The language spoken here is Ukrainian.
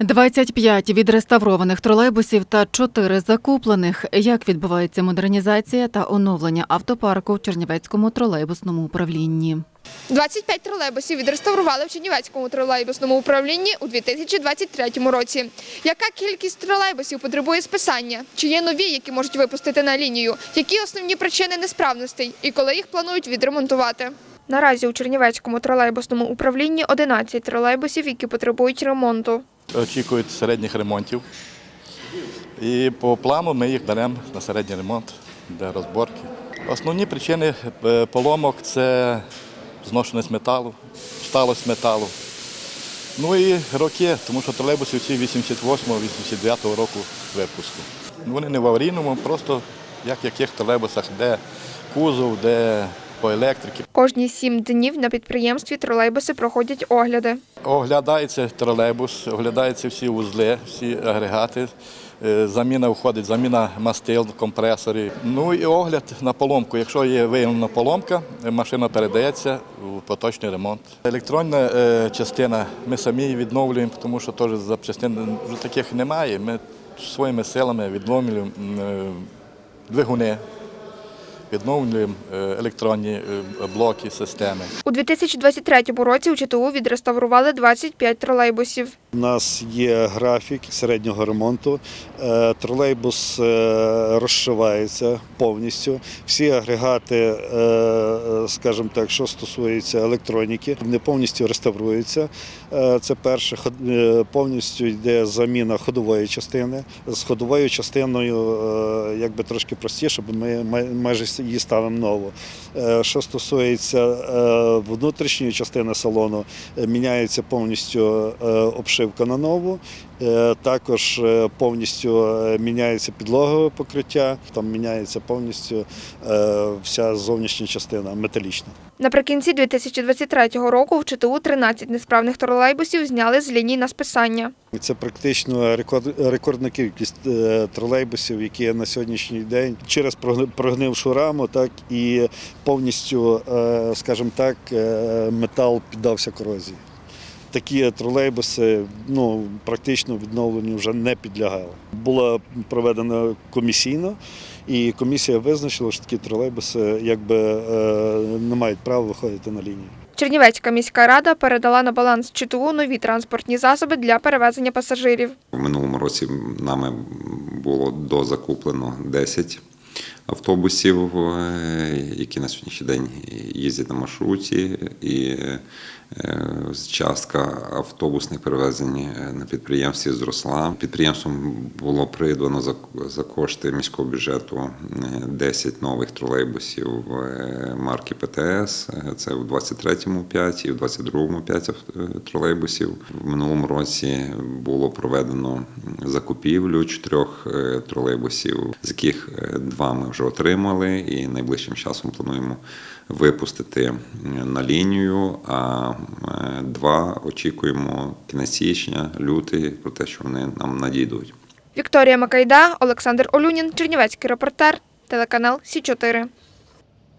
25 відреставрованих тролейбусів та 4 закуплених. Як відбувається модернізація та оновлення автопарку в Чернівецькому тролейбусному управлінні? 25 тролейбусів відреставрували в Чернівецькому тролейбусному управлінні у 2023 році. Яка кількість тролейбусів потребує списання? Чи є нові, які можуть випустити на лінію? Які основні причини несправностей і коли їх планують відремонтувати? Наразі у Чернівецькому тролейбусному управлінні 11 тролейбусів, які потребують ремонту. Очікують середніх ремонтів. І по плану ми їх беремо на середній ремонт для розборки. Основні причини е, поломок це зношеність металу, сталость металу. Ну і роки, тому що тролейбуси всі 88-89 року випуску. Вони не в аварійному, просто як в яких тролейбусах, де кузов, де по електриці. Кожні 7 днів на підприємстві тролейбуси проходять огляди. Оглядається тролейбус, оглядаються всі вузли, всі агрегати. Е, Заміна входить, заміна мастил, компресорів. Ну і огляд на поломку. Якщо є виявлена поломка, машина передається у поточний ремонт. Електронна е, частина ми самі її відновлюємо, тому що теж запчастин таких немає. Ми своїми силами відновлюємо е, двигуни, відновлюємо е, електронні е, блоки, системи. У 2023 році у ЧТУ відреставрували 25 тролейбусів. У нас є графік середнього ремонту. Е, Тролейбус е, розшивається повністю. Всі агрегати, е, скажімо так, що стосується електроніки, вони повністю реставруються. Це перше, повністю йде заміна ходової частини. З ходовою частиною якби трошки простіше, бо ми майже її ставимо нову. Що стосується внутрішньої частини салону, міняється повністю обшивка на нову. Е, Також е, повністю е, міняється підлогове покриття, там міняється повністю вся зовнішня частина металічна. Наприкінці 2023 року в ЧТУ 13 несправних тролейбусів зняли з ліній на списання. Це практично рекорд- рекордна кількість тролейбусів, які на сьогоднішній день через прогни- прогнившу раму, так і повністю, скажімо так, метал піддався корозії. Такі тролейбуси ну, практично відновленню вже не підлягали. Була проведена комісійно, і комісія визначила, що такі тролейбуси якби е, не мають права виходити на лінію. Чернівецька міська рада передала на баланс ЧТУ нові транспортні засоби для перевезення пасажирів. У минулому році нами було дозакуплено 10 автобусів, е, які на сьогоднішній день їздять на маршруті, і е, частка автобусних перевезень е, на підприємстві зросла. Підприємством було придбано за, кошти міського бюджету е, 10 нових тролейбусів марки ПТС. Це в 23-му 5 і в 22-му 5 ав- тролейбусів. В минулому році було проведено закупівлю чотирьох тролейбусів, з яких два ми вже отримали, і найближчим часом плануємо випустити на лінію. А е, два очікуємо кінець січня, лютий, про те, що вони нам надійдуть. Вікторія Макайда, Олександр Олюнін, Чернівецький репортер, телеканал Сі 4